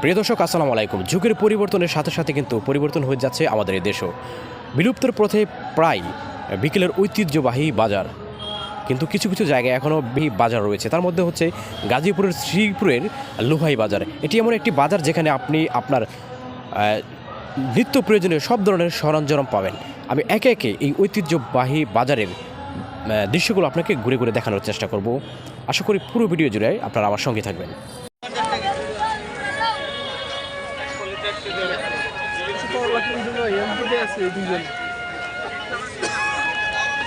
প্রিয় দর্শক, আসসালামু আলাইকুম। যুগের পরিবর্তনের সাথে সাথে কিন্তু পরিবর্তন হয়ে যাচ্ছে আমাদের এই দেশও। বিলুপ্তর পথে প্রায় বিকেলের ঐতিহ্যবাহী বাজার। কিন্তু কিছু কিছু জায়গায় এখনও বাজার রয়েছে। তার মধ্যে হচ্ছে গাজীপুরের শ্রীপুরের লোহাই বাজার। এটি এমন একটি বাজার যেখানে আপনি আপনার নিত্য প্রয়োজনীয় সব ধরনের সরঞ্জাম পাবেন। আমি একে একে এই ঐতিহ্যবাহী বাজারের দৃশ্যগুলো আপনাকে ঘুরে ঘুরে দেখানোর চেষ্টা করব। আশা করি পুরো ভিডিও জুড়ে আপনারা আমার সঙ্গে থাকবেন। আইও গাড়ি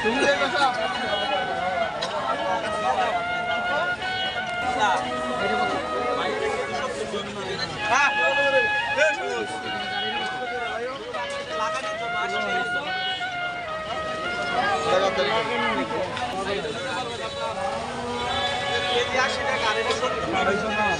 চল্লিশের মাল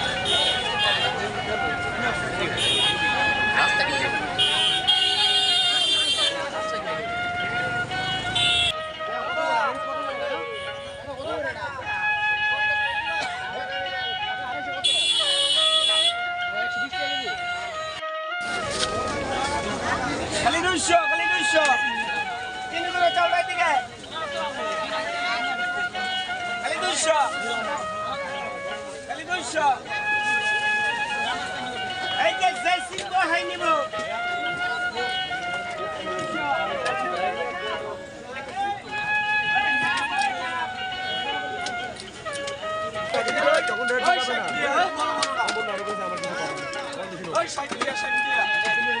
দুইশো, খালি দুইশো। তিন করে চাউল দিকে? খালি দুইশো। খালি দুইশো। এই যে যে সিদ্ধ হাই নিব। ওই ষাট দিয়া ষাট দিয়া। মাল আশির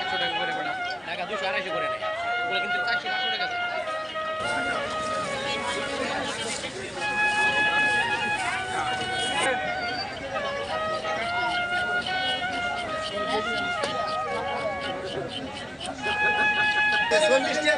একশো টাকা করে বেটা টাকা দুশো আড়াইশো করে নেয়। ওগুলো কিন্তু চারশো টাকা।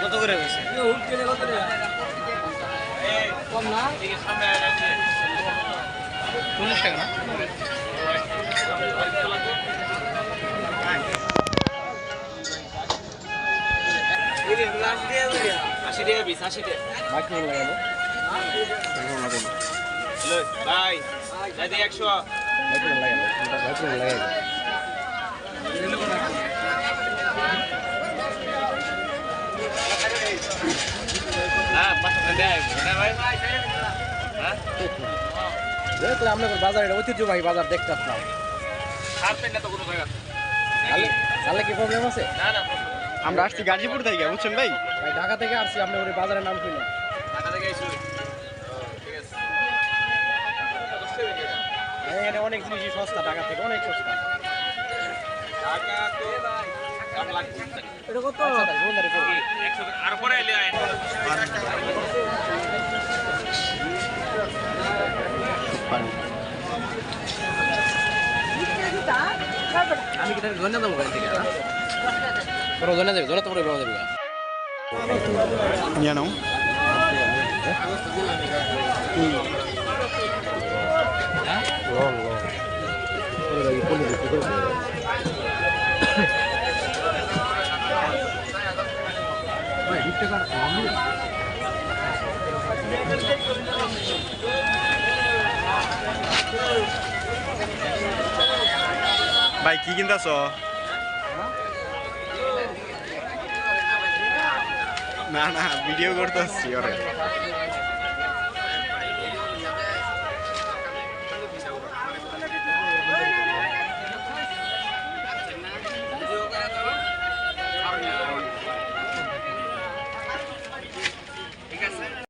কত করে গেছে চল্লিশ টাকা না আশি টাকা বিশ আশি টাকা মাইক্রোফোন লাগাবো ভাই একশো মাইক্রোফোন লাগাবো দেখলে আপনাদের বাজার এটা ঐতিহ্যবাহী বাজার দেখতে তাহলে- কি প্রবলেম আছে? আমরা আসছি গাজীপুর থেকে বুঝছেন ভাই? ভাই ঢাকা থেকে আসছি আপনি ওই বাজারের নাম শুনে এখানে অনেক জিনিসই সস্তা ঢাকা থেকে অনেক সস্তা। এটা কত? আচ্ছা, তাহলে বলদারি করো। আমি কি তাহলে জন্য যাব গাড়ি থেকে হ্যাঁ? বড় জন্য যাবে ভাই কি কিনতেছ? না না ভিডিও করতে আসছি ওরে।